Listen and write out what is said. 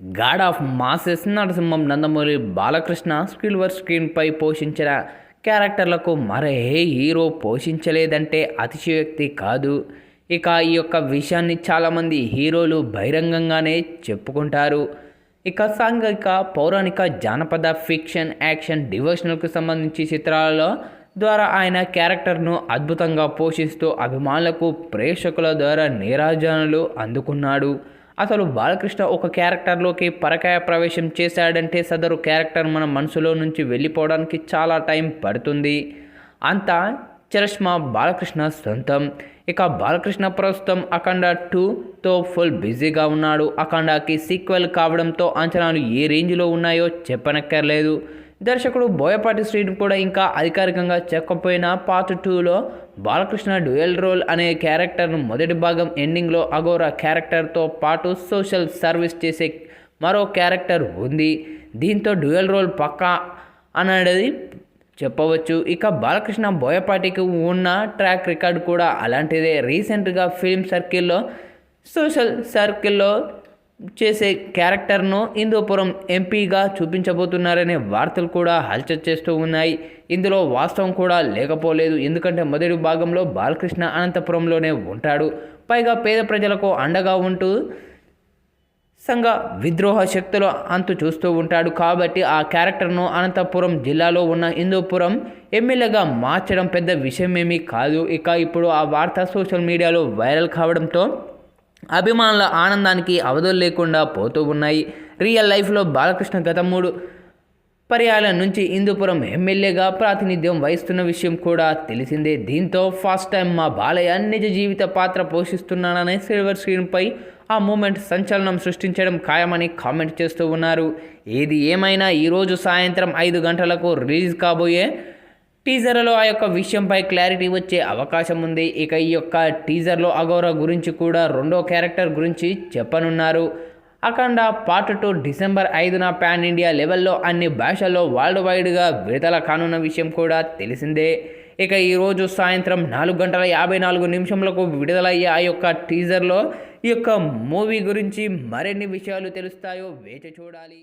God of masses Narasimham Nandamuri Balakrishna silver స్క్రీన్పై పోషించిన క్యారెక్టర్లకు మరే హీరో పోషించలేదంటే అతిశయోక్తి కాదు. ఇక ఈ యొక్క విషయాన్ని చాలామంది హీరోలు బహిరంగంగానే చెప్పుకుంటారు. ఇక సాంఘిక పౌరాణిక జానపద ఫిక్షన్ యాక్షన్ డివోషనల్కు సంబంధించి చిత్రాలలో ద్వారా ఆయన క్యారెక్టర్ను అద్భుతంగా పోషిస్తూ అభిమానులకు ప్రేక్షకుల ద్వారా నీరాజనలు అందుకున్నాడు. అసలు బాలకృష్ణ ఒక క్యారెక్టర్లోకి పరకాయ ప్రవేశం చేశాడంటే సదరు క్యారెక్టర్ మన మనసులో నుంచి వెళ్ళిపోవడానికి చాలా టైం పడుతుంది. అంతా చరష్మా బాలకృష్ణ సొంతం. ఇక బాలకృష్ణ ప్రస్తుతం అఖండ టూతో ఫుల్ బిజీగా ఉన్నాడు. అఖండకి సీక్వెల్ కావడంతో అంచనాలు ఏ రేంజ్లో ఉన్నాయో చెప్పనక్కర్లేదు. దర్శకుడు బోయపాటి శ్రీను కూడా ఇంకా అధికారికంగా చెక్కపోయిన పార్ట్ టూలో బాలకృష్ణ డ్యూయల్ రోల్ అనే క్యారెక్టర్ను మొదటి భాగం ఎండింగ్లో అగోరా క్యారెక్టర్తో పాటు సోషల్ సర్వీస్ చేసే మరో క్యారెక్టర్ ఉంది. దీంతో డ్యూయల్ రోల్ పక్కా అనేది చెప్పవచ్చు. ఇక బాలకృష్ణ బోయపాటికి ఉన్న ట్రాక్ రికార్డ్ కూడా అలాంటిదే. రీసెంట్గా ఫిల్మ్ సర్కిల్లో సోషల్ సర్కిల్లో చేసే క్యారెక్టర్ను హిందూపురం ఎంపీగా చూపించబోతున్నారనే వార్తలు కూడా హల్చల్ చేస్తూ ఉన్నాయి. ఇందులో వాస్తవం కూడా లేకపోలేదు. ఎందుకంటే మొదటి భాగంలో బాలకృష్ణ అనంతపురంలోనే ఉంటాడు. పైగా పేద ప్రజలకు అండగా ఉంటూ సంఘ విద్రోహ శక్తులు అంతు చూస్తూ ఉంటాడు. కాబట్టి ఆ క్యారెక్టర్ను అనంతపురం జిల్లాలో ఉన్న హిందూపురం ఎమ్మెల్యేగా మార్చడం పెద్ద విషయమేమీ కాదు. ఇక ఇప్పుడు ఆ వార్త సోషల్ మీడియాలో వైరల్ కావడంతో అభిమానుల ఆనందానికి అవధులు లేకుండా పోతూ ఉన్నాయి. రియల్ లైఫ్లో బాలకృష్ణ గత మూడు పర్యాల నుంచి హిందూపురం ఎమ్మెల్యేగా ప్రాతినిధ్యం వహిస్తున్న విషయం కూడా తెలిసిందే. దీంతో ఫస్ట్ టైం మా బాలయ్య నిజ జీవిత పాత్ర పోషిస్తున్నాననే సిల్వర్ స్క్రీన్పై ఆ మూమెంట్ సంచలనం సృష్టించడం ఖాయమని కామెంట్ చేస్తూ ఉన్నారు. ఏది ఏమైనా ఈరోజు సాయంత్రం ఐదు గంటలకు రిలీజ్ కాబోయే టీజర్లో ఆ యొక్క విషయంపై క్లారిటీ వచ్చే అవకాశం ఉంది. ఇక ఈ యొక్క టీజర్లో అగౌర గురించి కూడా రెండో క్యారెక్టర్ గురించి చెప్పనున్నారు. అఖండ పార్ట్ టూ డిసెంబర్ ఐదున పాన్ ఇండియా లెవెల్లో అన్ని భాషల్లో వరల్డ్ వైడ్గా విడుదల కానున్న విషయం కూడా తెలిసిందే. ఇక ఈరోజు సాయంత్రం నాలుగు గంటల యాభై నాలుగు నిమిషంలకు విడుదలయ్యే ఆ యొక్క టీజర్లో ఈ యొక్క మూవీ గురించి మరిన్ని విషయాలు తెలుస్తాయో వేచి చూడాలి.